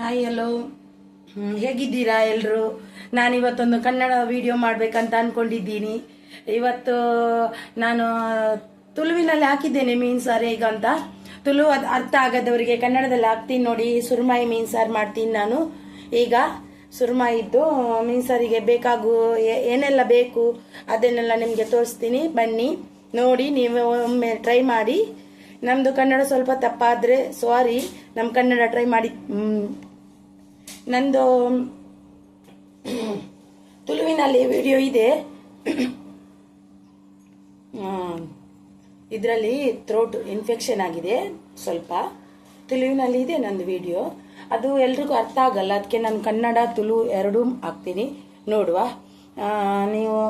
Hi hello ಹೇಗಿದ್ದೀರಾ ಎಲ್ಲರೂ ನಾನಿವತ್ತೊಂದು Kannada video ಮಾಡಬೇಕಂತ ಅಂದ್ಕೊಂಡಿದ್ದೀನಿ ಇವತ್ತು, ನಾನು, ತುಳುವಿನಲ್ಲಿ ಹಾಕಿದ್ದೇನೆ ಮೀನು ಸಾರು ಈಗ ಅಂತ. ತುಳು ಅದು ಅರ್ಥ ಆಗದವರಿಗೆ ಕನ್ನಡದಲ್ಲಿ ಹಾಕ್ತೀನಿ ನೋಡಿ. ಸುರ್ಮಾಯಿ ಮೀನು ಸಾರು ಮಾಡ್ತೀನಿ ನಾನು. ಈಗ ಸುರ್ಮಾಯಿದ್ದು ಮೀನು ಸಾರಿಗೆ ಬೇಕಾಗು ಏನೆಲ್ಲ ಬೇಕು, ಅದನ್ನೆಲ್ಲ ನಿಮಗೆ ತೋರಿಸ್ತೀನಿ. ಬನ್ನಿ, ನೋಡಿ, ನೀವು ಒಮ್ಮೆ ಟ್ರೈ ಮಾಡಿ. ನಮ್ಮದು ಕನ್ನಡ ಸ್ವಲ್ಪ ತಪ್ಪಾದರೆ ಸಾರಿ ನಮ್ಮ ಕನ್ನಡ ಟ್ರೈ ಮಾಡಿ ನಂದು ತುಳುವಿನಲ್ಲಿ ವಿಡಿಯೋ ಇದೆ. ಇದರಲ್ಲಿ ಥ್ರೋಟ್ ಇನ್ಫೆಕ್ಷನ್ ಆಗಿದೆ ಸ್ವಲ್ಪ. ತುಳುವಿನಲ್ಲಿ ಇದೆ ನಂದು ವಿಡಿಯೋ ಅದು ಎಲ್ರಿಗೂ ಅರ್ಥ ಆಗಲ್ಲ. ಅದಕ್ಕೆ ನಾನು ಕನ್ನಡ, ತುಳು ಎರಡೂ ಹಾಕ್ತೀನಿ. ನೋಡುವ. ನೀವು,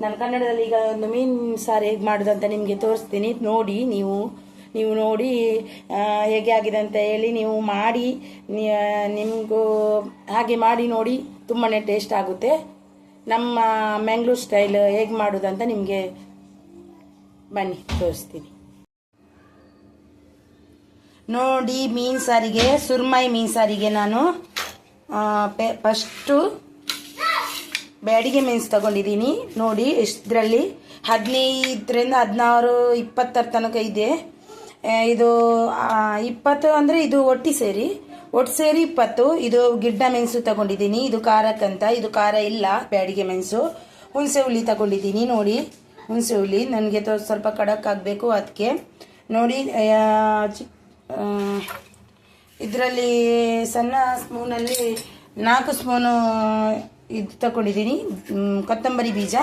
ನಾನು ಕನ್ನಡದಲ್ಲಿ ಈಗ ಒಂದು ಮೀನು ಸಾರು ಹೇಗೆ ಮಾಡೋದಂತ ನಿಮಗೆ ತೋರಿಸ್ತೀನಿ. ನೋಡಿ ನೀವು. ನೀವು ನೋಡಿ ಹೇಗೆ ಆಗಿದೆ ಅಂತ ಹೇಳಿ ನೀವು ಮಾಡಿ ನಿಮಗೂ ಹಾಗೆ ಮಾಡಿ ನೋಡಿ ತುಂಬಾ ಟೇಸ್ಟ್ ಆಗುತ್ತೆ. ನಮ್ಮ ಮ್ಯಾಂಗ್ಳೂರ್ ಸ್ಟೈಲ್ ಹೇಗೆ ಮಾಡೋದಂತ ನಿಮಗೆ ಬನ್ನಿ, ತೋರಿಸ್ತೀನಿ. ನೋಡಿ, ಮೀನು ಸಾರಿಗೆ, ಸುರ್ಮೈ ಮೀನು ಸಾರಿಗೆ ನಾನು. ಫಸ್ಟು ಬ್ಯಾಡಿಗೆ ಮೀನ್ಸ್ ತಗೊಂಡಿದ್ದೀನಿ. ನೋಡಿ ಇದರಲ್ಲಿ ಹದಿನೈದರಿಂದ ಹದಿನಾರು, ಇಪ್ಪತ್ತರ ತನಕ ಇದೆ. ಇದು ಇಪ್ಪತ್ತು ಅಂದರೆ ಇದು ಒಟ್ಟಿ ಸೇರಿ. ಒಟ್ಟು ಸೇರಿ ಇಪ್ಪತ್ತು. ಇದು ಗಿಡ್ಡ ಮೆಣಸು ತಗೊಂಡಿದ್ದೀನಿ. ಇದು ಖಾರಕ್ಕಂತ ಇದು ಖಾರ ಇಲ್ಲ. ಬ್ಯಾಡಿಗೆ ಮೆಣಸು. ಹುಣಸೆ ಹುಳಿ ತಗೊಂಡಿದ್ದೀನಿ. ನೋಡಿ. ಹುಣಸೆ ಹುಳಿ. ನನಗೆ ಸ್ವಲ್ಪ ಕಡಕ್ ಆಗಬೇಕು ಅದಕ್ಕೆ ನೋಡಿ ಇದರಲ್ಲಿ ಸಣ್ಣ ಸ್ಪೂನಲ್ಲಿ ನಾಲ್ಕು ಸ್ಪೂನು ಇದು ತಗೊಂಡಿದ್ದೀನಿ. ಕೊತ್ತಂಬರಿ ಬೀಜ.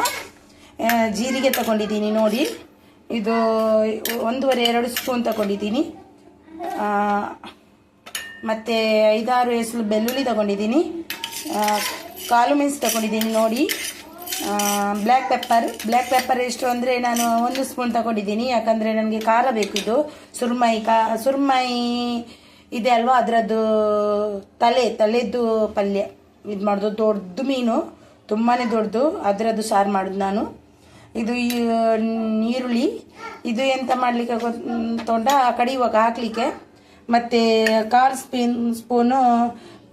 ಜೀರಿಗೆ ತಗೊಂಡಿದ್ದೀನಿ. ನೋಡಿ. ಇದು ಒಂದೂವರೆ, ಎರಡು ಸ್ಪೂನ್ ತಗೊಂಡಿದ್ದೀನಿ. ಮತ್ತು ಐದಾರು ಎಸಲು ಬೆಳ್ಳುಳ್ಳಿ ತಗೊಂಡಿದ್ದೀನಿ. ಕಾಲು ಮೆಣಸು ತಗೊಂಡಿದ್ದೀನಿ ನೋಡಿ. ಬ್ಲ್ಯಾಕ್ ಪೆಪ್ಪರ್ ಬ್ಲ್ಯಾಕ್ ಪೆಪ್ಪರ್ ಎಷ್ಟು ಅಂದರೆ ನಾನು ಒಂದು ಸ್ಪೂನ್ ತಗೊಂಡಿದ್ದೀನಿ. ಯಾಕಂದರೆ ನನಗೆ ಖಾರ ಬೇಕು ಇದು. ಸುರ್ಮೈ ಕಾ, ಸುರ್ಮೈ ಇದೆ ಅಲ್ವಾ? ಅದರದ್ದು ತಲೆ, ತಲೆದ್ದು ಪಲ್ಯ. ಇದು ಮಾಡೋದು ದೊಡ್ಡದು ಮೀನು. ತುಂಬಾ ದೊಡ್ಡದು ಅದರದ್ದು ಸಾರು ಮಾಡೋದು ನಾನು. ಇದು ಈರುಳ್ಳಿ ಇದು ಎಂತ ಮಾಡಲಿಕ್ಕೆ ತೊಂಡ? ಕಡಿಯುವಾಗ ಹಾಕಲಿಕ್ಕೆ. ಮತ್ತು ಕಾಲ್ ಸ್ಪೀನ್ ಸ್ಪೂನು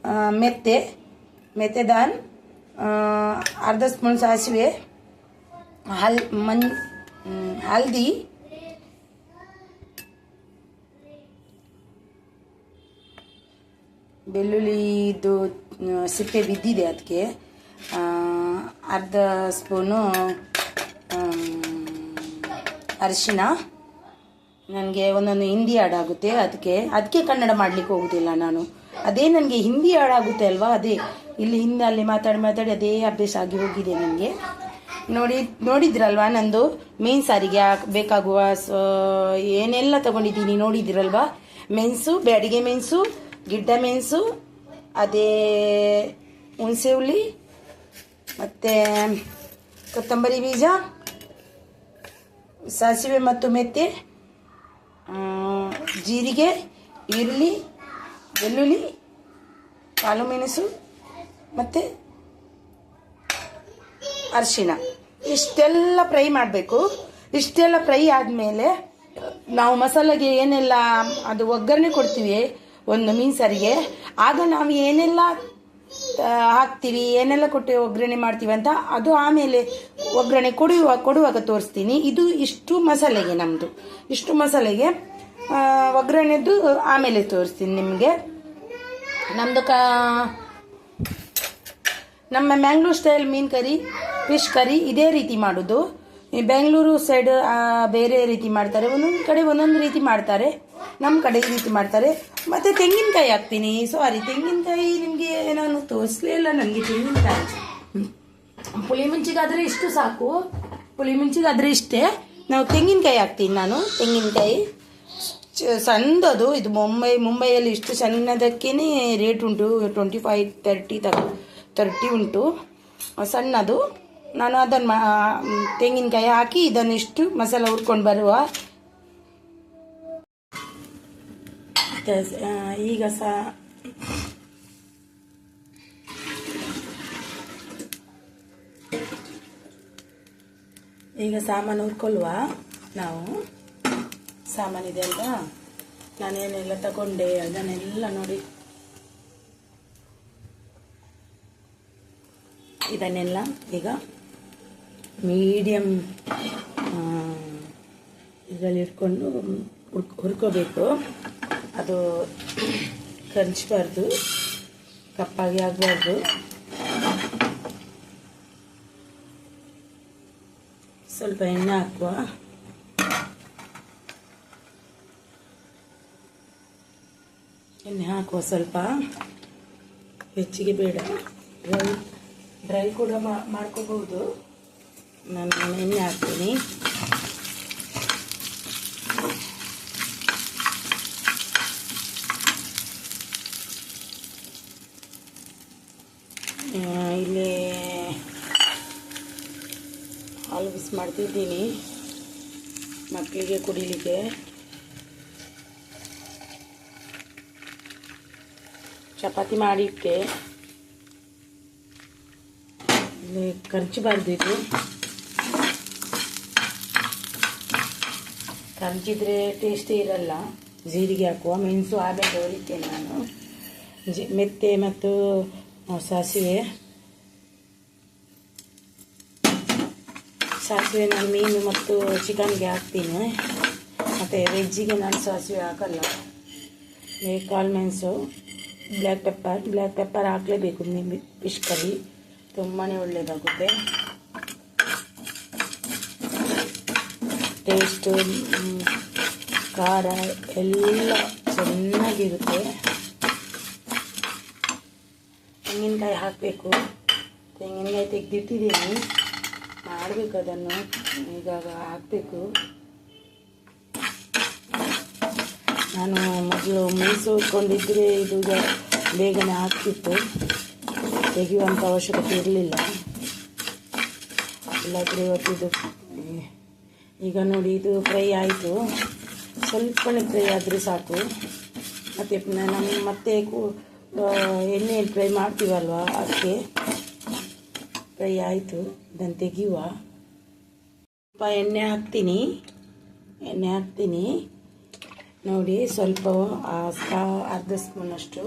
ಆ, ಮೆತ್ತೆ ಮೆತ್ತೆದಾನ್ ಅರ್ಧ ಸ್ಪೂನ್ ಸಾಸಿವೆ ಹಲ್ ಮನ್ ಹಲ್ದಿ ಬೆಳ್ಳುಳ್ಳಿದು ಆ, ಸಿಪ್ಪೆ ಬಿದ್ದಿದೆ ಅದಕ್ಕೆ. ಅರ್ಧ ಸ್ಪೂನು ಅರಿಶಿನ. ನನಗೆ ಒಂದೊಂದು ಹಿಂದಿ ಹಾಡಾಗುತ್ತೆ ಅದಕ್ಕೆ ಅದಕ್ಕೆ ಕನ್ನಡ ಮಾಡಲಿಕ್ಕೆ ಹೋಗುದಿಲ್ಲ ನಾನು. ಅದೇ ನನಗೆ ಹಿಂದಿ ಹಾಡಾಗುತ್ತೆ ಅಲ್ವಾ, ಅದೇ. ಇಲ್ಲಿ ಹಿಂದೆ ಅಲ್ಲಿ ಮಾತಾಡಿ ಮಾತಾಡಿ ಅದೇ ಅಭ್ಯಾಸ ಆಗಿ ಹೋಗಿದೆ ನನಗೆ. ನೋಡಿ, ನೋಡಿದ್ರಲ್ವಾ ನಂದು? ಮೇನ್ ಸಾರಿಗೆ ಬೇಕಾಗುವ ಏನೆಲ್ಲ ತಗೊಂಡಿದ್ದೀನಿ ನೋಡಿದ್ರಲ್ವಾ? ಮೆಣಸು, ಬ್ಯಾಡಿಗೆ ಮೆಣಸು, ಗಿಡ್ಡ ಮೆಣಸು, ಅದೇ ಹುಣಸೆ ಹುಳಿ, ಮತ್ತು ಕೊತ್ತಂಬರಿ ಬೀಜ ಸಾಸಿವೆ ಮತ್ತು ಮೆತ್ತೆ ಜೀರಿಗೆ, ಈರುಳ್ಳಿ, ಬೆಳ್ಳುಳ್ಳಿ, ಕಾಳು ಮೆಣಸು ಮತ್ತು ಅರಿಶಿನ ಇಷ್ಟೆಲ್ಲ ಫ್ರೈ ಮಾಡಬೇಕು. ಇಷ್ಟೆಲ್ಲ ಫ್ರೈ ಆದಮೇಲೆ, ನಾವು ಮಸಾಲೆಗೆ ಏನೆಲ್ಲ ಅದು ಒಗ್ಗರಣೆ ಕೊಡ್ತೀವಿ, ಒಂದು ಮೀನು ಸಾರಿಗೆ ಆಗ ನಾವು ಏನೆಲ್ಲ ಹಾಕ್ತೀವಿ, ಏನೆಲ್ಲ ಕೊಟ್ಟು ಒಗ್ಗರಣೆ ಮಾಡ್ತೀವಿ ಅಂತ, ಅದು ಆಮೇಲೆ ಒಗ್ಗರಣೆ ಕೊಡುವ, ಕೊಡುವಾಗ ತೋರಿಸ್ತೀನಿ. ಇದು ಇಷ್ಟು ಮಸಾಲೆಗೆ ನಮ್ಮದು ಇಷ್ಟು ಮಸಾಲೆಗೆ ಒಗ್ಗರಣೆದು ಆಮೇಲೆ ತೋರಿಸ್ತೀನಿ ನಿಮಗೆ. ನಮ್ಮದು ಕ, ನಮ್ಮ ಮ್ಯಾಂಗ್ಳೂರ್ ಸ್ಟೈಲ್ ಮೀನು ಕರಿ ಫಿಶ್ ಕರಿ, ಇದೇ ರೀತಿ ಮಾಡೋದು. ಬೆಂಗಳೂರು ಸೈಡ್ ಬೇರೆ ರೀತಿ ಮಾಡ್ತಾರೆ. ಒಂದೊಂದು ಕಡೆ ಒಂದೊಂದು ರೀತಿ ಮಾಡ್ತಾರೆ. ನಮ್ಮ ಕಡೆ ಈ ರೀತಿ ಮಾಡ್ತಾರೆ. ಮತ್ತೆ ತೆಂಗಿನಕಾಯಿ ಹಾಕ್ತೀನಿ. ಸಾರಿ ತೆಂಗಿನಕಾಯಿ ನಿಮಗೆ ನಾನು ತೋರಿಸ್ಲೇ ಇಲ್ಲ ನನಗೆ ತೆಂಗಿನಕಾಯಿ. ಪುಳಿ ಮುಂಚಿಗಾದ್ರೆ ಇಷ್ಟು ಸಾಕು. ಪುಳಿ ಮುಂಚಿಗಾದ್ರೆ ಇಷ್ಟೇ. ನಾವು ತೆಂಗಿನಕಾಯಿ ಹಾಕ್ತೀನಿ ನಾನು, ತೆಂಗಿನಕಾಯಿ. ಸಣ್ಣದು, ಇದು ಮುಂಬೈ, ಮುಂಬೈಯಲ್ಲಿ ಇಷ್ಟು ಸಣ್ಣದಕ್ಕೇ ರೇಟ್ ಉಂಟು ಟ್ವೆಂಟಿ ಫೈವ್ ತರ್ಟಿ ತಗ ತರ್ಟಿ ಉಂಟು ಸಣ್ಣದು. ನಾನು ಅದನ್ನು ತೆಂಗಿನಕಾಯಿ ಹಾಕಿ ಇದನ್ನು ಇಷ್ಟು ಮಸಾಲ ಹುರ್ಕೊಂಡು ಬರುವ ಈಗ ಸಹ. ಈಗ ಸಾಮಾನು ಹುರ್ಕೊಳ್ಳುವ ನಾವು. ಸಾಮಾನು ಇದೆ ಅಲ್ವಾ ನಾನೇನೆಲ್ಲ ತಗೊಂಡೆ, ಅದನ್ನೆಲ್ಲ ನೋಡಿ. ಇದನ್ನೆಲ್ಲ ಈಗ ಮೀಡಿಯಮ್ ಇದರಲ್ಲಿ ಇಟ್ಕೊಂಡು ಹುರ್ಕೋಬೇಕು. ಅದು ಕಂಚಬಾರ್ದು ಕಪ್ಪಾಗಿ ಆಗಬಾರ್ದು. ಸ್ವಲ್ಪ ಎಣ್ಣೆ ಹಾಕುವ. ಎಣ್ಣೆ ಹಾಕುವ ಸ್ವಲ್ಪ. ಹೆಚ್ಚಿಗೆ ಬೇಡ. ಡ್ರೈ ಡ್ರೈ ಕೂಡ ಮಾಡ್ಕೋಬಹುದು. ನಾನು ಎಣ್ಣೆ ಹಾಕ್ತೀನಿ ಆ, ಇಲ್ಲಿ ಹಾಲು ಬಿಸಿ ಮಾಡ್ತಿದ್ದೀನಿ ಮಕ್ಕಳಿಗೆ ಕುಡಿಲಿಕ್ಕೆ. ಚಪಾತಿ ಮಾಡಿಕ್ಕೆ ಖರ್ಚು ಇದು. ಖರ್ಚಿದ್ರೆ ಟೇಸ್ಟೇ ಇರಲ್ಲ. ಜೀರಿಗೆ ಹಾಕುವ ಮೆಣಸು ಆಮೇಲೆ ಹೊರಿತೇನೆ ನಾನು. ಜಿ ಮೆತ್ತೆ ಮತ್ತು ಸಾಸಿವೆ. ಸಾಸಿವೆ ನಾನು ಮೀನು ಮತ್ತು ಚಿಕನ್ಗೆ ಹಾಕ್ತೀನಿ. ಮತ್ತು ವೆಜ್ಜಿಗೆ ನಾನು ಸಾಸಿವೆ ಹಾಕಲ್ಲ. ಈ ಕಾಳು ಮೆಣಸು ಬ್ಲ್ಯಾಕ್ ಪೆಪ್ಪರ್ ಬ್ಲ್ಯಾಕ್ ಪೆಪ್ಪರ್ ಹಾಕಲೇಬೇಕು ನಿಮಗೆ ಫಿಶ್ ಕರಿ ತುಂಬಾ ಒಳ್ಳೆಯದಾಗುತ್ತೆ ಟೇಸ್ಟು ಖಾರ ಎಲ್ಲ ಚೆನ್ನಾಗಿರುತ್ತೆ. ತೆಂಗಿನಕಾಯಿ ಹಾಕಬೇಕು. ತೆಂಗಿನಕಾಯಿ ತೆಗೆದಿಟ್ಟಿದ್ದೀನಿ. ಮಾಡಬೇಕು ಅದನ್ನು. ಈಗ ಹಾಕಬೇಕು. ನಾನು ಮೊದಲು ಮೀಸು ಇಟ್ಕೊಂಡಿದ್ರೆ ಇದು ಬೇಗನೆ ಹಾಕ್ತಿತ್ತು ತೆಗೆಯುವಂಥ ಅವಶ್ಯಕತೆ ಇರಲಿಲ್ಲ. ಇಲ್ಲಾದರೆ ಈ- ಈಗ ನೋಡಿ ಇದು ಫ್ರೈ ಆಯಿತು. ಸ್ವಲ್ಪನೇ ಫ್ರೈ ಆದರೆ ಸಾಕು. ಮತ್ತು ನಮ್ಮ ಮತ್ತೆ ಕೂ ಎಣ್ಣೆಯಲ್ಲಿ ಫ್ರೈ ಮಾಡ್ತೀವಲ್ವ ಅದಕ್ಕೆ? ಫ್ರೈ ಆಯಿತು ಇದನ್ನು ತೆಗೆಯುವ. ಸ್ವಲ್ಪ ಎಣ್ಣೆ ಹಾಕ್ತೀನಿ. ಎಣ್ಣೆ ಹಾಕ್ತೀನಿ. ನೋಡಿ, ಸ್ವಲ್ಪ ಅರ್ಧ ಸ್ಪೂನಷ್ಟು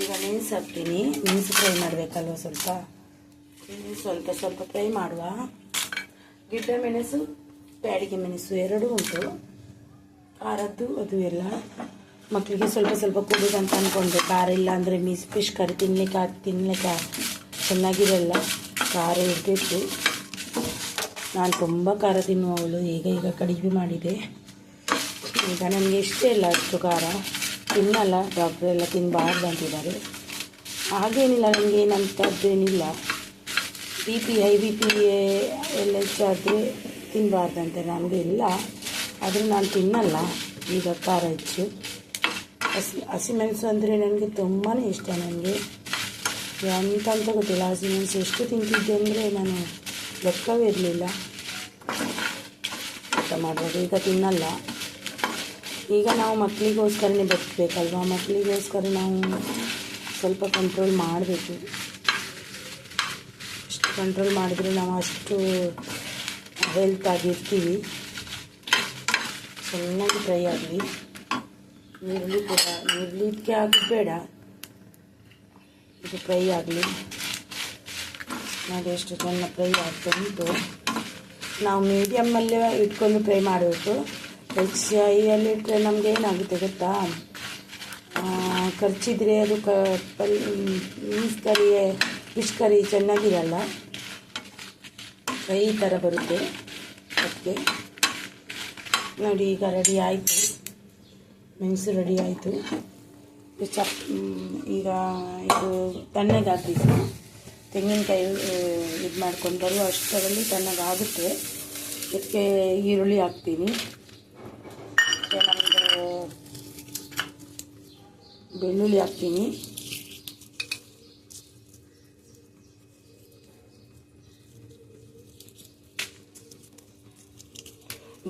ಈಗ ಮೆಣಸು ಹಾಕ್ತೀನಿ. ಮೆಣಸು ಫ್ರೈ ಮಾಡಬೇಕಲ್ವ ಸ್ವಲ್ಪ? ಸ್ವಲ್ಪ ಸ್ವಲ್ಪ ಫ್ರೈ ಮಾಡುವ. ಗಿಡ್ಡ ಮೆಣಸು ಬ್ಯಾಡಿಗೆ ಮೆಣಸು ಎರಡೂ ಉಂಟು. ಖಾರದ್ದು, ಅದು ಎಲ್ಲ. ಮಕ್ಕಳಿಗೆ ಸ್ವಲ್ಪ ಸ್ವಲ್ಪ ಕೊಡೋದಂತ ಅಂದ್ಕೊಂಡೆ ಖಾರ ಇಲ್ಲ ಅಂದರೆ ಮೀಸ್, ಫಿಶ್ ಕರಿ ತಿನ್ನಲಿಕ್ಕೆ ತಿನ್ನಲಿಕ್ಕೆ ಚೆನ್ನಾಗಿರಲ್ಲ. ಖಾರ ಇರಬೇಕು ನಾನು ತುಂಬ ಖಾರ ತಿನ್ನುವವಳು ಈಗ ಈಗ ಕಡಿಮೆ ಮಾಡಿದೆ. ಈಗ ನನಗೆ ಇಷ್ಟೇ ಇಲ್ಲ ಅಷ್ಟು ಖಾರ. ತಿನ್ನಲ್ಲ ಡಾಕ್ಟ್ರ್ ಎಲ್ಲ ತಿನ್ನಬಾರ್ದು ಅಂತಿದ್ದಾರೆ. ಹಾಗೇನಿಲ್ಲ, ನನಗೆ ಏನಂತದ್ದೇನಿಲ್ಲ B P I B P ಎಲ್ಲ ಹೆಚ್ಚಾದರೆ ತಿನ್ನಬಾರ್ದಂತೆ ನನಗೆ ಇಲ್ಲ. ಆದರೂ ನಾನು ತಿನ್ನಲ್ಲ. ಈಗ ಖಾರ ಹೆಚ್ಚು. ಹಸಿ ಹಸಿಮೆಣಸು ಅಂದರೆ ನನಗೆ ತುಂಬಾ ಇಷ್ಟ ನನಗೆ. ಎಂತ ಅಂತ ಗೊತ್ತಿಲ್ಲ. ಹಸಿಮೆಣಸು ಎಷ್ಟು ತಿಂತಿದ್ದೆ ಅಂದರೆ ನಾನು ಲೆಕ್ಕವೇ ಇರಲಿಲ್ಲ. ಊಟ ಮಾಡುವಾಗ ಈಗ ತಿನ್ನಲ್ಲ. ಈಗ ನಾವು ಮಕ್ಕಳಿಗೋಸ್ಕರನೇ ಬದುಕಬೇಕಲ್ವ? ಮಕ್ಕಳಿಗೋಸ್ಕರ ನಾವು ಸ್ವಲ್ಪ ಕಂಟ್ರೋಲ್ ಮಾಡಬೇಕು. ಎಷ್ಟು ಕಂಟ್ರೋಲ್ ಮಾಡಿದ್ರೆ ನಾವು ಅಷ್ಟು ಹೆಲ್ತ್ ಆಗಿರ್ತೀವಿ ಚೆನ್ನಾಗಿ ಫ್ರೈ ಆಗಲಿ ನೀರುಳ್ಳಿ ಕೂಡ ನೀರುಳ್ಳಿ ಇದಕ್ಕೆ ಹಾಕೋದು ಬೇಡ ಇದು ಫ್ರೈ ಆಗಲಿ. ನೋಡಿ ಎಷ್ಟು ಚೆನ್ನಾಗಿ ಫ್ರೈ ಆಗ್ತಾ ಉಂಟು ನಾವು ಮೀಡಿಯಮ್ಮಲ್ಲೇ ಇಟ್ಕೊಂಡು ಫ್ರೈ ಮಾಡಬೇಕು. ಐಯಲ್ಲಿ ಇಟ್ಟರೆ ನಮಗೆ ಏನಾಗುತ್ತೆ ಗೊತ್ತಾ? ಖರ್ಚಿದ್ರೆ ಅದು ಕ, ಪಲ್ ಮೀನ್ಸ್ ಕರಿ ಫಿಶ್ ಕರಿ ಚೆನ್ನಾಗಿರಲ್ಲ. ಫ್ರೈ ಥರ ಬರುತ್ತೆ. ಅದಕ್ಕೆ ನೋಡಿ ಈಗ ರೆಡಿ ಆಯಿತು. ಮೆಣಸು ರೆಡಿ ಆಯಿತು. ಚಪ್ ಈಗ ಇದು ತಣ್ಣಗಾಗಬೇಕು ತೆಂಗಿನಕಾಯಿ ಇದು ಮಾಡ್ಕೊಂಡು ಅಷ್ಟರಲ್ಲಿ ತಣ್ಣಗಾಗುತ್ತೆ ಇದಕ್ಕೆ ಈರುಳ್ಳಿ ಹಾಕ್ತೀನಿ. ಮತ್ತು ಬೆಳ್ಳುಳ್ಳಿ ಹಾಕ್ತೀನಿ.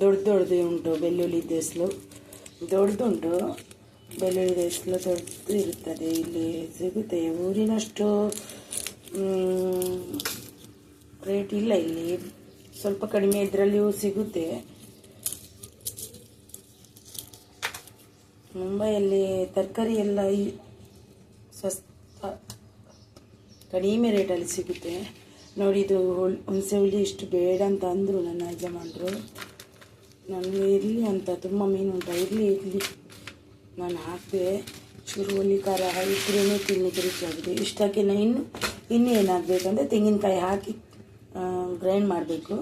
ದೊಡ್ಡ ದೊಡ್ಡದು ಉಂಟು ಬೆಳ್ಳುಳ್ಳಿ, ದೇಸಲು. ದೊಡ್ಡದುಂಟು ಬೆಳ್ಳುಳ್ಳಿ ಎಲ್ಲ ದೊಡ್ಡದು ಇರುತ್ತದೆ ಇಲ್ಲಿ ಸಿಗುತ್ತೆ. ಊರಿನಷ್ಟು ರೇಟ್ ಇಲ್ಲ ಇಲ್ಲಿ. ಸ್ವಲ್ಪ ಕಡಿಮೆ ಇದರಲ್ಲಿಯೂ ಸಿಗುತ್ತೆ. ಮುಂಬೈಯಲ್ಲಿ ತರಕಾರಿ ಎಲ್ಲ ಸಸ್ತ ಕಡಿಮೆ ರೇಟಲ್ಲಿ ಸಿಗುತ್ತೆ. ನೋಡಿ, ಇದು ಹುಣಸೆ ಹುಳಿ ಇಷ್ಟು ಬೇಡ ಅಂತ ಅಂದರು ನನ್ನ ಯಜಮಾನರು. ನನಗೆ ಇರಲಿ ಅಂತ, ತುಂಬ ಮೀನು ಉಂಟ. ಇರಲಿ ಇರಲಿ. ನಾನು ಹಾಕಿದೆ ಹುಳಿ ಖಾರ ಇದ್ರೂ ತಿನ್ನಲಿಕ್ಕೆ ರುಚಿಯಾಗಿದೆ ಇಷ್ಟಕ್ಕೆ ನಾನು ಇನ್ನು, ಇನ್ನೂ ಏನಾಗಬೇಕಂದ್ರೆ ತೆಂಗಿನಕಾಯಿ ಹಾಕಿ ಗ್ರೈಂಡ್ ಮಾಡಬೇಕು.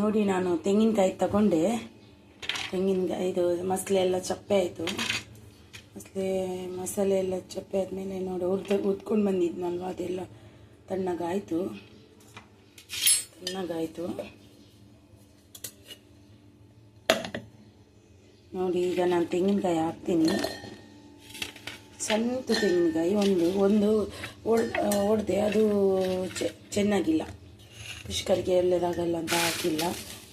ನೋಡಿ ನಾನು ತೆಂಗಿನಕಾಯಿ ತಗೊಂಡೆ. ತೆಂಗಿನಕಾಯಿ ಇದು ಮಸಾಲೆ ಎಲ್ಲ ಚಪ್ಪೆ ಆಯಿತು. ಮಸಾಲೆ ಮಸಾಲೆ ಎಲ್ಲ ಚಪ್ಪೆ ಆದಮೇಲೆ ನೋಡಿ ಹುರಿದು ಉದ್ಕೊಂಡು ಬಂದಿದ್ನಲ್ವ ಅದೆಲ್ಲ ತಣ್ಣಗಾಯಿತು. ತಣ್ಣಗಾಯಿತು. ನೋಡಿ, ಈಗ ನಾನು ತೆಂಗಿನಕಾಯಿ ಹಾಕ್ತೀನಿ. ಸಣ್ಣ ತೆಂಗಿನಕಾಯಿ, ಒಂದು ಒಂದು ಒಡೆದೆ, ಅದು ಚೆನ್ನಾಗಿಲ್ಲ. ಕೃಷಿಕರಿಗೆ ಎಲ್ಲದಾಗಲ್ಲ ಅಂತ ಹಾಕಿಲ್ಲ.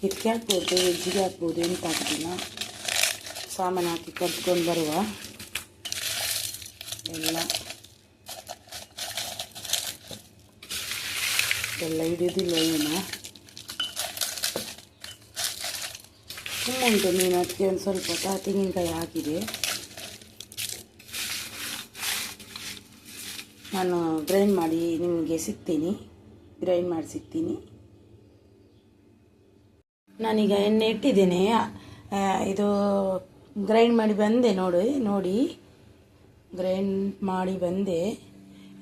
ಇದಕ್ಕೆ ಹಾಕ್ಬೋದು, ವೆಜ್ಜಿಗೆ ಹಾಕ್ಬೋದು, ಎಂತ ಹಾಕ್ತಿಲ್ಲ ಸಾಮಾನು ಹಾಕಿ ಕಟ್ಕೊಂಡು ಬರುವ. ಎಲ್ಲ. ಎಲ್ಲ ಹಿಡಿಯೋದಿಲ್ಲ ಏನು. ತುಂಬ ಉಂಟು ಮೀನು ಅದಕ್ಕೆ ಒಂದು ಸ್ವಲ್ಪ ತೆಂಗಿನಕಾಯಿ ಹಾಕಿದೆ. ನಾನು ಗ್ರೈಂಡ್ ಮಾಡಿ ನಿಮಗೆ ಸಿಗ್ತೀನಿ. ಗ್ರೈಂಡ್ ಮಾಡಿ ಸಿಗ್ತೀನಿ. ನಾನೀಗ ಎಣ್ಣೆ ಇಟ್ಟಿದ್ದೇನೆ. ಇದು ಗ್ರೈಂಡ್ ಮಾಡಿ ಬಂದೆ ನೋಡಿ ನೋಡಿ. ಗ್ರೈಂಡ್ ಮಾಡಿ ಬಂದೆ.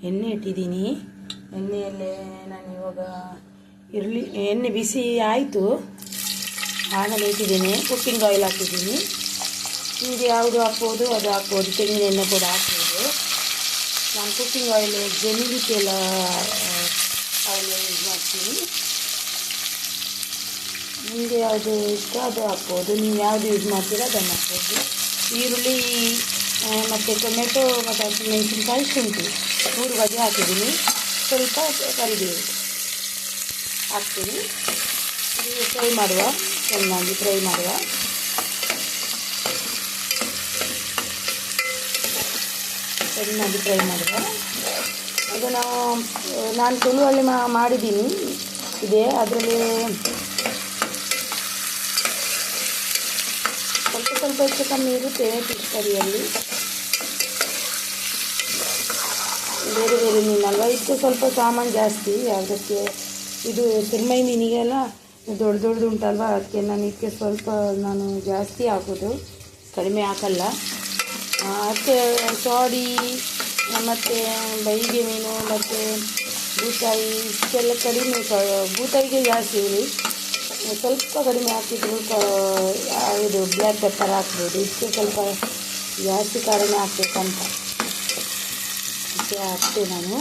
ಎಣ್ಣೆ ಇಟ್ಟಿದ್ದೀನಿ. ಎಣ್ಣೆಯಲ್ಲೇ ನಾನು ಇವಾಗ ಇರಲಿ ಎಣ್ಣೆ ಬಿಸಿ ಆಯಿತು. ಆಮೇಲೆ ಇಟ್ಟಿದ್ದೀನಿ ಕುಕ್ಕಿಂಗ್ ಆಯಿಲ್ ಹಾಕಿದ್ದೀನಿ. ನಿಮಗೆ ಯಾವುದು ಹಾಕ್ಬೋದು, ಅದು ಹಾಕ್ಬೋದು. ತೆಂಗಿನ ಎಣ್ಣೆ ಕೂಡ ಹಾಕ್ಬೋದು. ನಾನು ಕುಕ್ಕಿಂಗ್ ಆಯಿಲ್ ಜಮೀನಿಗೆಲ್ಲ ಆಯಿಲ್ ಯೂಸ್ ಮಾಡ್ತೀನಿ. ನಿಮಗೆ ಯಾವುದು ಇಷ್ಟ ಅದು ಹಾಕ್ಬೋದು. ನೀವು ಯಾವುದು ಯೂಸ್ ಮಾಡ್ತೀರಾ ಅದನ್ನು ಹಾಕ್ಬೋದು. ಈರುಳ್ಳಿ ಮತ್ತು ಟೊಮೆಟೊ, ಮತ್ತು ಹಸಿಮೆಣಸಿನ್ಕಾಯಿ ಶುಂಠಿ. ಮೂರು ಬಗೆ ಹಾಕಿದ್ದೀನಿ. ಸ್ವಲ್ಪ ಕರಿಬೇವು ಹಾಕ್ತೀನಿ. ಫ್ರೈ ಮಾಡುವ. ಚೆನ್ನಾಗಿ ಫ್ರೈ ಮಾಡುವ. ಚೆನ್ನಾಗಿ ಫ್ರೈ ಮಾಡುವ. ಅದನ್ನು ನಾನು ತುಳುವಲ್ಲಿ ಮಾಡಿದ್ದೀನಿ. ಇದೆ, ಅದರಲ್ಲಿ ಸ್ವಲ್ಪ ಸ್ವಲ್ಪ ಹೆಚ್ಚು ಕಮ್ಮಿ ಇರುತ್ತೆ ಫಿಶ್ ಕರಿಯಲ್ಲಿ ಬೇರೆ ಬೇರೆ ಮೀನಲ್ವ? ಇದಕ್ಕೆ ಸ್ವಲ್ಪ ಸಾಮಾನು ಜಾಸ್ತಿ. ಯಾವುದಕ್ಕೆ ಇದು ಸುರ್ಮೈ ಮೀನಿಗೆಲ್ಲ ದೊಡ್ಡ ದೊಡ್ಡದು ಉಂಟಲ್ವ? ಅದಕ್ಕೆ ನಾನು ಇದಕ್ಕೆ ಸ್ವಲ್ಪ ನಾನು ಜಾಸ್ತಿ ಹಾಕೋದು. ಕಡಿಮೆ ಹಾಕಲ್ಲ. ಅದಕ್ಕೆ ಸೋಡಿ, ಮತ್ತು ಬೈಗೆ ಮೀನು, ಮತ್ತು ಬೂತಾಯಿ, ಇಷ್ಟೆಲ್ಲ ಕಡಿಮೆ ಬೂತಾಯಿಗೆ ಜಾಸ್ತಿ ಇರಲಿ ಸ್ವಲ್ಪ ಕಡಿಮೆ ಹಾಕಿದ್ರು ಇದು ಬ್ಲ್ಯಾಕ್ ಪೆಪ್ಪರ್ ಹಾಕ್ಬೋದು. ಇದಕ್ಕೆ ಸ್ವಲ್ಪ ಜಾಸ್ತಿ ಕಡಿಮೆ ಹಾಕ್ಬೇಕಂತ. ಇದಕ್ಕೆ ಹಾಕ್ತೆ ನಾನು.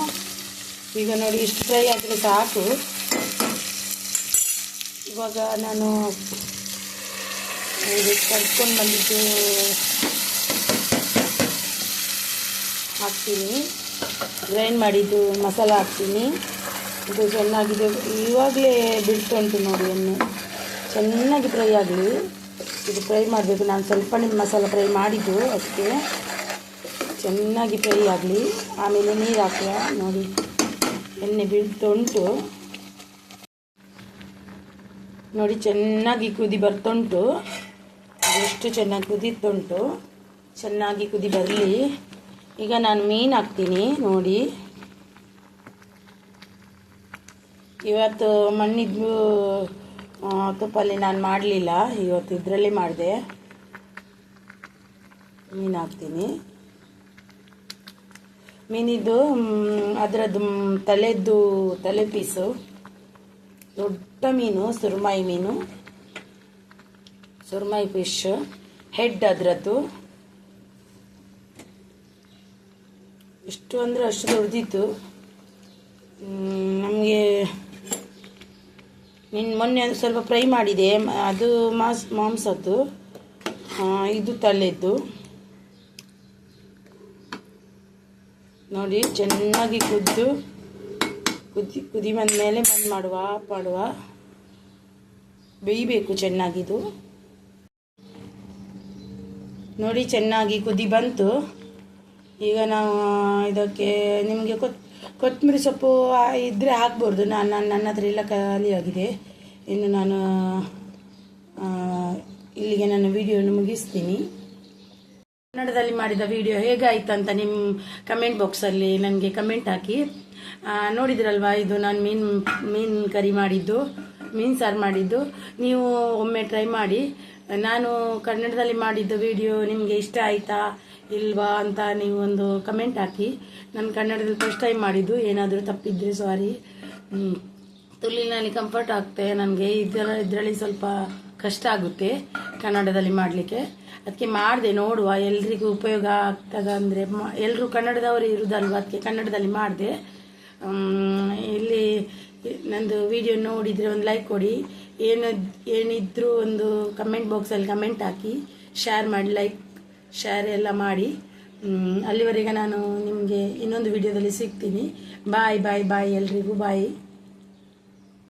ಈಗ ನೋಡಿ, ಇಷ್ಟು ಫ್ರೈ ಆದರೆ ಸಾಕು. ಇವಾಗ ನಾನು, ಇದು ಕರ್ಕೊಂಡು ಬಂದಿದ್ದು ಹಾಕ್ತೀನಿ. ಗ್ರೈಂಡ್ ಮಾಡಿದ್ದು ಮಸಾಲ ಹಾಕ್ತೀನಿ. ಇದು ಚೆನ್ನಾಗಿದೆ. ಇವಾಗಲೇ ಬಿಡ್ತಾ ಉಂಟು ನೋಡಿ ಎಣ್ಣೆ ಚೆನ್ನಾಗಿ ಫ್ರೈ ಆಗಲಿ. ಇದು ಫ್ರೈ ಮಾಡಬೇಕು. ನಾನು ಸ್ವಲ್ಪ ನಿಮ್ಮ ಮಸಾಲ ಫ್ರೈ ಮಾಡಿದ್ದು ಅಷ್ಟೇ ಚೆನ್ನಾಗಿ ಫ್ರೈ ಆಗಲಿ. ಆಮೇಲೆ ನೀರು ಹಾಕುವ. ನೋಡಿ ಎಣ್ಣೆ ಬೀಳ್ತಾ ಉಂಟು ನೋಡಿ, ಚೆನ್ನಾಗಿ ಕುದಿ ಬರ್ತುಂಟು. ಎಷ್ಟು ಚೆನ್ನಾಗಿ ಕುದೀತುಂಟು ಚೆನ್ನಾಗಿ ಕುದಿ ಬರಲಿ. ಈಗ ನಾನು ಮೀನು ಹಾಕ್ತೀನಿ, ನೋಡಿ. ಇವತ್ತು ಮಣ್ಣಿದ್ದು ತುಪ್ಪಲ್ಲಿ ನಾನು ಮಾಡಲಿಲ್ಲ. ಇವತ್ತು ಇದರಲ್ಲಿ ಮಾಡಿದೆ. ಮೀನು ಹಾಕ್ತೀನಿ. ಮೀನಿದ್ದು ಅದರದ್ದು ತಲೆದ್ದು, ತಲೆ ಪೀಸು. ದೊಡ್ಡ ಮೀನು, ಸುರ್ಮಾಯಿ ಮೀನು, ಸುರ್ಮಾಯಿ ಫಿಶ್ ಹೆಡ್ ಅದರದ್ದು. ಎಷ್ಟು ಅಂದರೆ ಅಷ್ಟು ದೊಡ್ಡದಿತ್ತು ನಮಗೆ ನಿನ್ನ ಮೊನ್ನೆ ಅದು ಸ್ವಲ್ಪ ಫ್ರೈ ಮಾಡಿದೆ. ಅದು ಮಾಸ್, ಮಾಂಸದ್ದು. ಇದು ತಲೆದ್ದು. ನೋಡಿ, ಚೆನ್ನಾಗಿ ಕುದ್ದು. ಕುದಿ ಕುದಿ ಬಂದ ಮೇಲೆ ಬಂದ್ ಮಾಡುವ ಆಫ್ ಮಾಡುವ. ಬೇಯಬೇಕು ಚೆನ್ನಾಗಿದು. ನೋಡಿ ಚೆನ್ನಾಗಿ ಕುದಿ ಬಂತು. ಈಗ ನಾವು ಇದಕ್ಕೆ ನಿಮಗೆ ಕೊತ್, ಕೊತ್ತಂಬರಿ ಸೊಪ್ಪು ಇದ್ದರೆ ಹಾಕ್ಬೋದು. ನಾನು ನಾನು ನನ್ನ ಹತ್ರ ಎಲ್ಲ ಖಾಲಿಯಾಗಿದೆ. ಇನ್ನು ನಾನು ಇಲ್ಲಿಗೆ ನನ್ನ ವಿಡಿಯೋನ ಮುಗಿಸ್ತೀನಿ. ಕನ್ನಡದಲ್ಲಿ ಮಾಡಿದ ವಿಡಿಯೋ ಹೇಗಾಯ್ತಂತ ನಿಮ್ಮ ಕಮೆಂಟ್ ಬಾಕ್ಸಲ್ಲಿ ನನಗೆ ಕಮೆಂಟ್ ಹಾಕಿ. ನೋಡಿದ್ರಲ್ವಾ, ಇದು ನಾನು ಮೀನು ಮೀನು ಕರಿ ಮಾಡಿದ್ದು. ಮೀನು ಸಾರು ಮಾಡಿದ್ದು. ನೀವು ಒಮ್ಮೆ ಟ್ರೈ ಮಾಡಿ. ನಾನು ಕನ್ನಡದಲ್ಲಿ ಮಾಡಿದ್ದು ವಿಡಿಯೋ ನಿಮಗೆ ಇಷ್ಟ ಆಯಿತಾ, ಇಲ್ವಾ ಅಂತ ನೀವು ಒಂದು ಕಮೆಂಟ್ ಹಾಕಿ. ನಾನು ಕನ್ನಡದಲ್ಲಿ ಫಸ್ಟ್ ಟೈಮ್ ಮಾಡಿದ್ದು. ಏನಾದರೂ ತಪ್ಪಿದ್ರೆ ಸಾರಿ ತುಲ್ಲಿನಲ್ಲಿ ಕಂಫರ್ಟ್ ಆಗುತ್ತೆ ನನಗೆ. ಇದರ, ಇದರಲ್ಲಿ ಸ್ವಲ್ಪ ಕಷ್ಟ ಆಗುತ್ತೆ ಕನ್ನಡದಲ್ಲಿ ಮಾಡಲಿಕ್ಕೆ. ಅದಕ್ಕೆ ಮಾಡಿದೆ, ನೋಡುವ. ಎಲ್ರಿಗೂ ಉಪಯೋಗ ಆಗ್ತದ ಅಂದರೆ ಎಲ್ಲರೂ ಕನ್ನಡದವರು ಇರುವುದಲ್ವ ಅದಕ್ಕೆ ಕನ್ನಡದಲ್ಲಿ ಮಾಡಿದೆ. ಇಲ್ಲಿ ನಂದು ವಿಡಿಯೋ ನೋಡಿದರೆ ಒಂದು ಲೈಕ್ ಕೊಡಿ. ಏನು, ಏನಿದ್ರೂ ಒಂದು ಕಮೆಂಟ್ ಬಾಕ್ಸಲ್ಲಿ ಕಮೆಂಟ್ ಹಾಕಿ ಶೇರ್ ಮಾಡಿ ಲೈಕ್ ಶೇರ್ ಎಲ್ಲ ಮಾಡಿ. ಅಲ್ಲಿವರೆಗೆ ನಾನು ನಿಮಗೆ ಇನ್ನೊಂದು ವಿಡಿಯೋದಲ್ಲಿ ಸಿಗ್ತೀನಿ. ಬಾಯ್ ಬಾಯ್ ಬಾಯ್ ಎಲ್ರಿಗೂ ಬಾಯ್